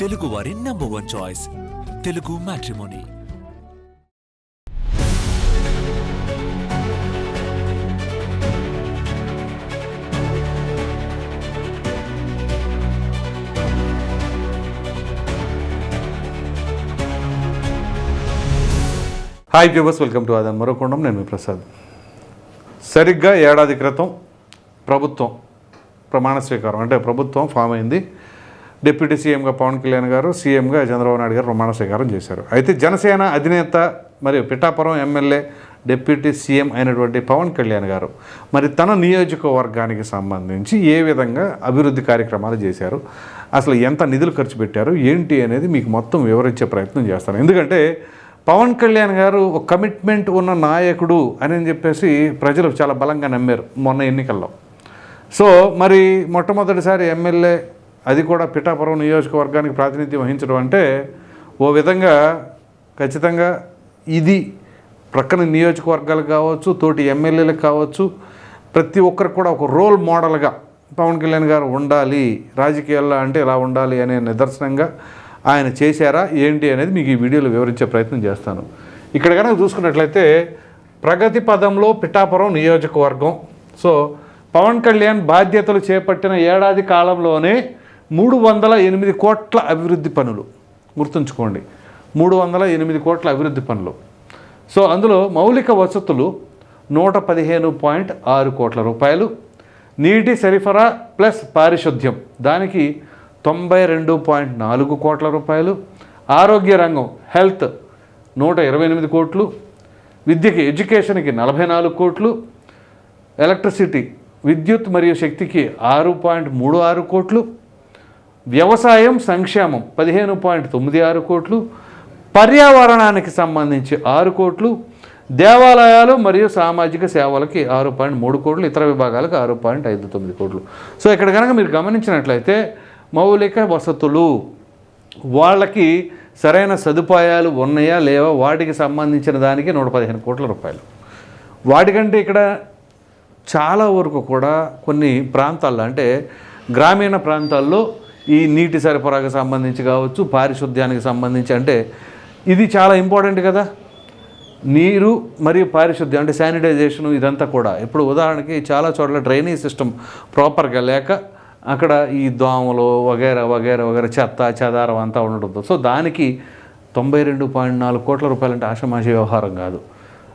తెలుగు వారి number one choice Telugu matrimony hi viewers welcome to Aadhan మరోకొండం నేను మీ ప్రసాద్. సరిగ్గా ఏడాది క్రితం ప్రభుత్వం ప్రమాణ స్వీకారం అంటే ప్రభుత్వం ఫామ్ అయింది. డిప్యూటీ సీఎంగా పవన్ కళ్యాణ్ గారు సీఎంగా చంద్రబాబు నాయుడు గారు ప్రమాణ స్వీకారం చేశారు. అయితే జనసేన అధినేత మరియు పిఠాపురం ఎమ్మెల్యే డిప్యూటీ సీఎం అయినటువంటి పవన్ కళ్యాణ్ గారు మరి తన నియోజకవర్గానికి సంబంధించి ఏ విధంగా అభివృద్ధి కార్యక్రమాలు చేశారు? అసలు ఎంత నిధులు ఖర్చు పెట్టారు? ఏంటి అనేది మీకు మొత్తం వివరించే ప్రయత్నం చేస్తాను. ఎందుకంటే పవన్ కళ్యాణ్ గారు ఒక కమిట్మెంట్ ఉన్న నాయకుడు అని చెప్పేసి ప్రజలు చాలా బలంగా నమ్మారు మొన్న ఎన్నికల్లో. సో మరి మొట్టమొదటిసారి ఎమ్మెల్యే అది కూడా పిఠాపురం నియోజకవర్గానికి ప్రాతినిధ్యం వహించడం అంటే ఓ విధంగా ఖచ్చితంగా ఇది ప్రక్కన నియోజకవర్గాలకు కావచ్చు తోటి ఎమ్మెల్యేలకు కావచ్చు ప్రతి ఒక్కరికి కూడా ఒక రోల్ మోడల్గా పవన్ కళ్యాణ్ గారు ఉండాలి రాజకీయాల్లో అంటే ఇలా ఉండాలి అనే నిదర్శనంగా ఆయన చేశారా ఏంటి అనేది మీకు ఈ వీడియోలో వివరించే ప్రయత్నం చేస్తాను. ఇక్కడ కనుక చూసుకున్నట్లయితే ప్రగతి పదంలో పిఠాపురం నియోజకవర్గం. సో పవన్ కళ్యాణ్ బాధ్యతలు చేపట్టిన ఏడాది కాలంలోనే మూడు వందల ఎనిమిది కోట్ల అభివృద్ధి పనులు. గుర్తుంచుకోండి. మూడు వందల ఎనిమిది కోట్ల అభివృద్ధి పనులు. సో అందులో మౌలిక వసతులు నూట పదిహేను పాయింట్ ఆరు కోట్ల రూపాయలు. నీటి సరఫరా ప్లస్ పారిశుద్ధ్యం దానికి తొంభై రెండు పాయింట్ నాలుగు కోట్ల రూపాయలు. ఆరోగ్య రంగం హెల్త్ నూట ఇరవై ఎనిమిది కోట్లు. విద్యకి ఎడ్యుకేషన్కి నలభై నాలుగు కోట్లు. ఎలక్ట్రిసిటీ విద్యుత్ మరియు శక్తికి ఆరు పాయింట్ మూడు ఆరు కోట్లు. వ్యవసాయం సంక్షేమం పదిహేను పాయింట్ తొమ్మిది ఆరు కోట్లు పర్యావరణానికి సంబంధించి ఆరు కోట్లు దేవాలయాలు మరియు సామాజిక సేవలకి ఆరు పాయింట్ మూడు కోట్లు ఇతర విభాగాలకు ఆరు పాయింట్ ఐదు తొమ్మిది కోట్లు. సో ఇక్కడ కనుక మీరు గమనించినట్లయితే మౌలిక వసతులు వాళ్ళకి సరైన సదుపాయాలు ఉన్నాయా లేవా? వాటికి సంబంధించిన దానికి నూట పదిహేను కోట్ల రూపాయలు. వాటికంటే ఇక్కడ చాలా వరకు కూడా కొన్ని ప్రాంతాల్లో అంటే గ్రామీణ ప్రాంతాల్లో ఈ నీటి సరఫరాకు సంబంధించి కావచ్చు పారిశుద్ధ్యానికి సంబంధించి అంటే ఇది చాలా ఇంపార్టెంట్ కదా. నీరు మరియు పారిశుద్ధ్యం అంటే శానిటైజేషన్ ఇదంతా కూడా. ఇప్పుడు ఉదాహరణకి చాలా చోట్ల డ్రైనేజ్ సిస్టమ్ ప్రాపర్గా లేక అక్కడ ఈ దోమలు వగేరా వగేరా వగేరా చెత్త చెదారం అంతా ఉండడంతో సో దానికి తొంభై రెండు పాయింట్ నాలుగు కోట్ల రూపాయలంటే ఆషమాషి వ్యవహారం కాదు.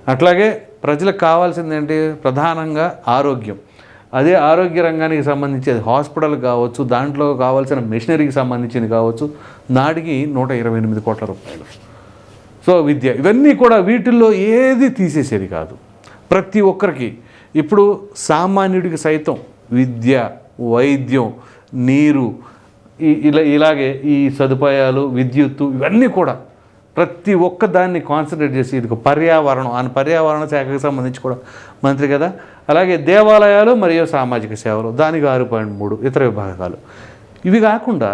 అట్లాగే ప్రజలకు కావాల్సింది ఏంటి? ప్రధానంగా ఆరోగ్యం. అదే ఆరోగ్య రంగానికి సంబంధించి అది హాస్పిటల్ కావచ్చు దాంట్లో కావాల్సిన మెషినరీకి సంబంధించింది కావచ్చు నాటికి నూట ఇరవై ఎనిమిది కోట్ల రూపాయలు. సో విద్య ఇవన్నీ కూడా వీటిల్లో ఏది తీసేసేది కాదు. ప్రతి ఒక్కరికి. ఇప్పుడు సామాన్యుడికి సైతం విద్య వైద్యం నీరు ఇలా ఇలాగే ఈ సదుపాయాలు విద్యుత్తు ఇవన్నీ కూడా ప్రతి ఒక్క దాన్ని కాన్సన్ట్రేట్ చేసి ఇది పర్యావరణం ఆయన పర్యావరణ శాఖకు సంబంధించి కూడా మంత్రి కదా. అలాగే దేవాలయాలు మరియు సామాజిక సేవలు దానికి ఆరు పాయింట్ మూడు ఇతర విభాగాలు. ఇవి కాకుండా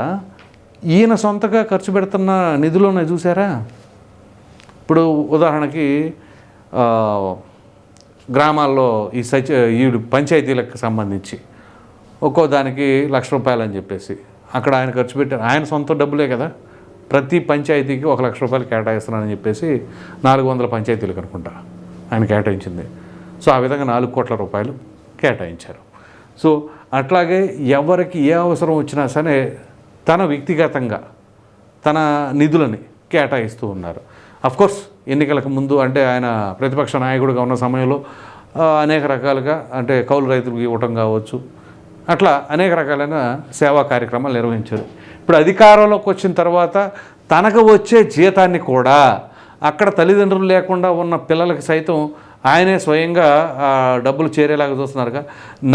ఈయన సొంతగా ఖర్చు పెడుతున్న నిధులు ఉన్నాయి చూసారా? ఇప్పుడు ఉదాహరణకి గ్రామాల్లో ఈ సచ ఈ పంచాయతీలకు సంబంధించి ఒక్కో దానికి లక్ష రూపాయలు అని చెప్పేసి అక్కడ ఆయన ఖర్చు పెట్టారు. ఆయన సొంత డబ్బులే కదా. ప్రతి పంచాయతీకి ఒక లక్ష రూపాయలు కేటాయిస్తున్నానని చెప్పేసి నాలుగు వందల పంచాయతీలు కనుకుంటా ఆయన కేటాయించింది. సో ఆ విధంగా నాలుగు కోట్ల రూపాయలు కేటాయించారు. సో అట్లాగే ఎవరికి ఏ అవసరం వచ్చినా సరే తన వ్యక్తిగతంగా తన నిధులని కేటాయిస్తూ ఉన్నారు. అఫ్కోర్స్ ఎన్నికలకు ముందు అంటే ఆయన ప్రతిపక్ష నాయకుడిగా ఉన్న సమయంలో అనేక రకాలుగా అంటే కౌలు రైతులకు ఇవ్వటం కావచ్చు అట్లా అనేక రకాలైన సేవా కార్యక్రమాలు నిర్వహించారు. ఇప్పుడు అధికారంలోకి వచ్చిన తర్వాత తనకు వచ్చే జీతాన్ని కూడా అక్కడ తల్లిదండ్రులు లేకుండా ఉన్న పిల్లలకి సైతం ఆయనే స్వయంగా డబ్బులు చేరేలాగా చూస్తున్నారుగా.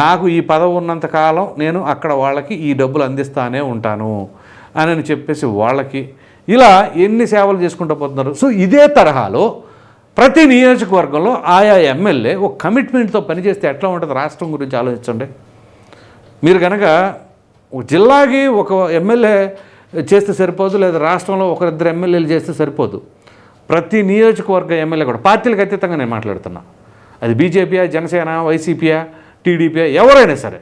నాకు ఈ పదవి ఉన్నంత కాలం నేను అక్కడ వాళ్ళకి ఈ డబ్బులు అందిస్తానే ఉంటాను అని చెప్పేసి వాళ్ళకి ఇలా ఎన్ని సేవలు చేసుకుంటూ పోతున్నారు. సో ఇదే తరహాలో ప్రతి నియోజకవర్గంలో ఆయా ఎమ్మెల్యే ఒక కమిట్మెంట్తో పనిచేస్తే ఎట్లా ఉంటుంది? రాష్ట్రం గురించి ఆలోచించండి. మీరు కనుక ఒక జిల్లాకి ఒక ఎమ్మెల్యే చేస్తే సరిపోదు లేదా రాష్ట్రంలో ఒకరిద్దరు ఎమ్మెల్యేలు చేస్తే సరిపోదు. ప్రతి నియోజకవర్గ ఎమ్మెల్యే కూడా పార్టీలకు అతీతంగా నేను మాట్లాడుతున్నా. అది బీజేపీయా జనసేన వైసీపీయా టీడీపీయా ఎవరైనా సరే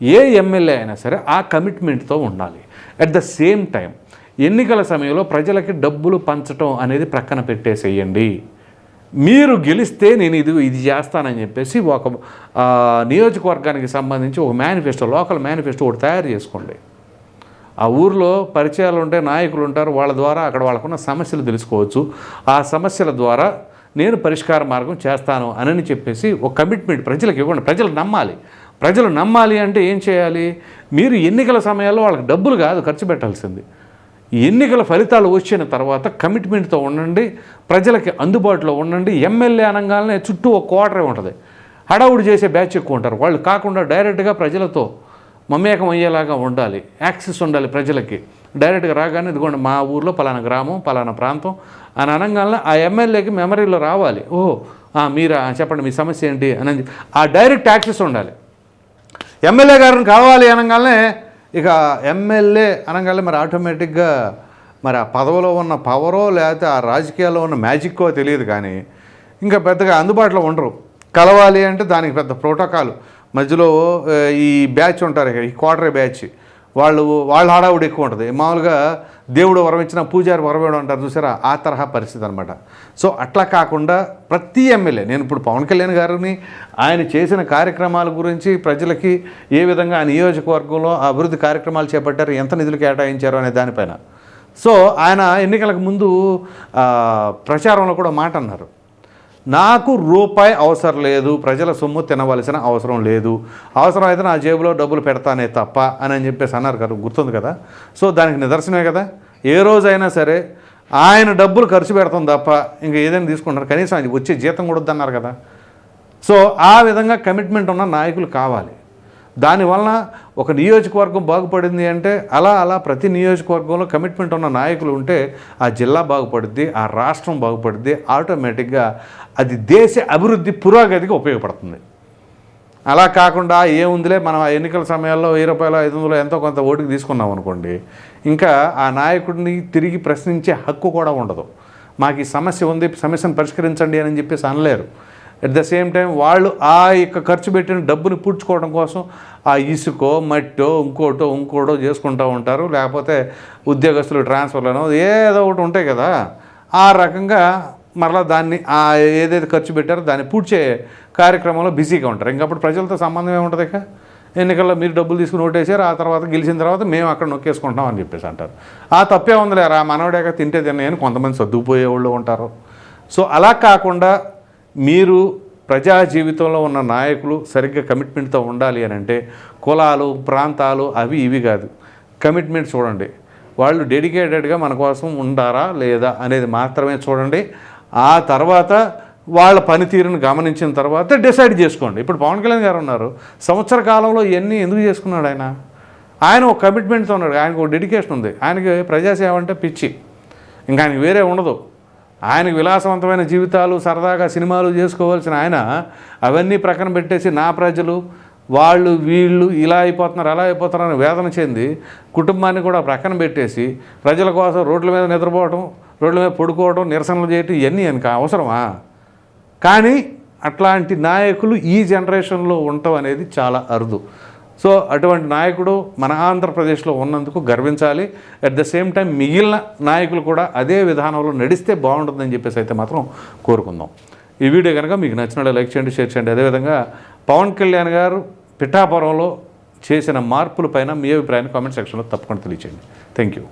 ఏ ఎమ్మెల్యే అయినా సరే ఆ కమిట్మెంట్తో ఉండాలి. అట్ ద సేమ్ టైం ఎన్నికల సమయంలో ప్రజలకి డబ్బులు పంచటం అనేది ప్రక్కన పెట్టేసేయండి. మీరు గెలిస్తే నేను ఇది ఇది చేస్తానని చెప్పేసి ఒక నియోజకవర్గానికి సంబంధించి ఒక మేనిఫెస్టో లోకల్ మేనిఫెస్టో ఒకటి తయారు చేసుకోండి. ఆ ఊర్లో పరిచయాలు ఉంటాయి నాయకులు ఉంటారు వాళ్ళ ద్వారా అక్కడ వాళ్ళకున్న సమస్యలు తెలుసుకోవచ్చు. ఆ సమస్యల ద్వారా నేను పరిష్కార మార్గం చేస్తాను అని చెప్పేసి ఒక కమిట్మెంట్ ప్రజలకు ఇవ్వండి. ప్రజలు నమ్మాలి. ప్రజలు నమ్మాలి అంటే ఏం చేయాలి? మీరు ఎన్నికల సమయాల్లో వాళ్ళకి డబ్బులు కాదు ఖర్చు పెట్టాల్సింది. ఎన్నికల ఫలితాలు వచ్చిన తర్వాత కమిట్మెంట్తో ఉండండి ప్రజలకి అందుబాటులో ఉండండి ఎమ్మెల్యే అనగానే చుట్టూ ఒక క్వార్టరే ఉంటుంది. హడావుడి చేసే బ్యాచ్ ఎక్కువ ఉంటారు. వాళ్ళు కాకుండా డైరెక్ట్గా ప్రజలతో మమేకం అయ్యేలాగా ఉండాలి యాక్సెస్ ఉండాలి ప్రజలకి. డైరెక్ట్గా రాగానే ఇదిగోండి మా ఊర్లో పలానా గ్రామం పలానా ప్రాంతం అని అనగానే ఆ ఎమ్మెల్యేకి మెమరీలో రావాలి. ఓహో మీరా చెప్పండి మీ సమస్య ఏంటి అని ఆ డైరెక్ట్ యాక్సెస్ ఉండాలి. ఎమ్మెల్యే గారిని కావాలి అనగానే ఇక ఎమ్మెల్యే అనగానే మరి ఆటోమేటిక్గా మరి ఆ పదవిలో ఉన్న పవరో లేకపోతే ఆ రాజకీయాల్లో ఉన్న మ్యాజిక్కో తెలియదు కానీ ఇంకా పెద్దగా అందుబాటులో ఉండరు. కలవాలి అంటే దానికి పెద్ద ప్రోటోకాల్. మధ్యలో ఈ బ్యాచ్ ఉంటారు ఇక ఈ క్వార్టర్ బ్యాచ్. వాళ్ళు వాళ్ళ హడావుడి ఎక్కువ ఉంటుంది. మామూలుగా దేవుడు వరం ఇచ్చిన పూజారి వరమేడు అంటారు చూసారా? ఆ తరహా పరిస్థితి అనమాట సో అట్లా కాకుండా ప్రతి ఎమ్మెల్యే నేను ఇప్పుడు పవన్ కళ్యాణ్ గారిని ఆయన చేసిన కార్యక్రమాల గురించి ప్రజలకి ఏ విధంగా ఆ నియోజకవర్గంలో అభివృద్ధి కార్యక్రమాలు చేపట్టారు ఎంత నిధులు కేటాయించారు అనే దానిపైన. సో ఆయన ఎన్నికలకు ముందు ప్రచారంలో కూడా మాట అన్నారు. నాకు రూపాయి అవసరం లేదు ప్రజల సొమ్ము తినవలసిన అవసరం లేదు. అవసరం అయితే నా జేబులో డబ్బులు పెడతానే తప్ప అని అని చెప్పేసి అన్నారు కదా గుర్తుంది కదా? సో దానికి నిదర్శనమే కదా? ఏ రోజైనా సరే ఆయన డబ్బులు ఖర్చు పెడతాం తప్ప ఇంకా ఏదైనా తీసుకుంటారు. కనీసం ఆయన వచ్చే జీతం కూడా వద్దన్నారు కదా? సో ఆ విధంగా కమిట్మెంట్ ఉన్న నాయకులు కావాలి. దానివలన ఒక నియోజకవర్గం బాగుపడింది అంటే అలా అలా ప్రతి నియోజకవర్గంలో కమిట్మెంట్ ఉన్న నాయకులు ఉంటే ఆ జిల్లా బాగుపడుద్ది ఆ రాష్ట్రం బాగుపడుద్ది ఆటోమేటిక్గా అది దేశ అభివృద్ధి పురోగతికి ఉపయోగపడుతుంది. అలా కాకుండా ఏముందిలే మనం ఆ ఎన్నికల సమయాల్లో వెయ్యి రూపాయలు ఐదు వందలు ఎంతో కొంత ఓటుకు తీసుకున్నాం అనుకోండి ఇంకా ఆ నాయకుడిని తిరిగి ప్రశ్నించే హక్కు కూడా ఉండదు. మాకు ఈ సమస్య ఉంది సమస్యను పరిష్కరించండి అని చెప్పేసి అనలేరు. అట్ ద సేమ్ టైం వాళ్ళు ఆ యొక్క ఖర్చు పెట్టిన డబ్బుని పూడ్చుకోవడం కోసం ఆ ఇసుకో మట్టో ఇంకోటో ఇంకోటో చేసుకుంటూ ఉంటారు. లేకపోతే ఉద్యోగస్తులు ట్రాన్స్ఫర్లను ఏదో ఒకటి ఉంటాయి కదా. ఆ రకంగా మరలా దాన్ని ఆ ఏదైతే ఖర్చు పెట్టారో దాన్ని పూడ్చే కార్యక్రమంలో బిజీగా ఉంటారు. ఇంకప్పుడు ప్రజలతో సంబంధం ఏముంటుంది ఇక? ఎన్నికల్లో మీరు డబ్బులు తీసుకుని ఓటేసారు ఆ తర్వాత గెలిచిన తర్వాత మేము అక్కడ నొక్కేసుకుంటాం అని చెప్పేసి అంటారు. ఆ తప్పే ఉందిలేరా? మనవడేగా తింటే తిన్నాయని కొంతమంది సర్దుకుపోయేవాళ్ళు ఉంటారు. సో అలా కాకుండా మీరు ప్రజా జీవితంలో ఉన్న నాయకులు సరిగ్గా కమిట్మెంట్తో ఉండాలి అని అంటే కులాలు ప్రాంతాలు అవి ఇవి కాదు. కమిట్మెంట్ చూడండి. వాళ్ళు డెడికేటెడ్గా మన కోసం ఉండారా లేదా అనేది మాత్రమే చూడండి. ఆ తర్వాత వాళ్ళ పనితీరును గమనించిన తర్వాత డిసైడ్ చేసుకోండి. ఇప్పుడు పవన్ కళ్యాణ్ గారు ఉన్నారు. సంవత్సర కాలంలో ఇవన్నీ ఎందుకు చేసుకున్నాడు ఆయన? ఆయన ఒక కమిట్మెంట్తో ఉన్నాడు. ఆయనకు ఒక డెడికేషన్ ఉంది. ఆయనకి ప్రజాసేవ అంటే పిచ్చి. ఇంకా ఆయనకి వేరే ఉండదు. ఆయనకు విలాసవంతమైన జీవితాలు సరదాగా సినిమాలు చేసుకోవాల్సిన ఆయన అవన్నీ ప్రక్కన పెట్టేసి నా ప్రజలు వాళ్ళు వీళ్ళు ఇలా అయిపోతున్నారు అలా అయిపోతున్నారు వేదన చెంది కుటుంబాన్ని కూడా ప్రక్కన పెట్టేసి ప్రజల కోసం రోడ్ల మీద నిద్రపోవడం రోడ్ల మీద పడుకోవడం నిరసనలు చేయటం ఇవన్నీ ఆయనకు అవసరమా? కానీ అట్లాంటి నాయకులు ఈ జనరేషన్లో ఉండటం అనేది చాలా అరుదు. సో అటువంటి నాయకుడు మన ఆంధ్రప్రదేశ్లో ఉన్నందుకు గర్వించాలి. అట్ ద సేమ్ టైం మిగిలిన నాయకులు కూడా అదే విధానంలో నడిస్తే బాగుంటుందని చెప్పేసి అయితే మాత్రం కోరుకుందాం. ఈ వీడియో కనుక మీకు నచ్చినట్లు లైక్ చేయండి షేర్ చేయండి. అదేవిధంగా పవన్ కళ్యాణ్ గారు పిఠాపురంలో చేసిన మార్పులపైన మీ అభిప్రాయాన్ని కామెంట్ సెక్షన్లో తప్పకుండా తెలియచేయండి. Thank you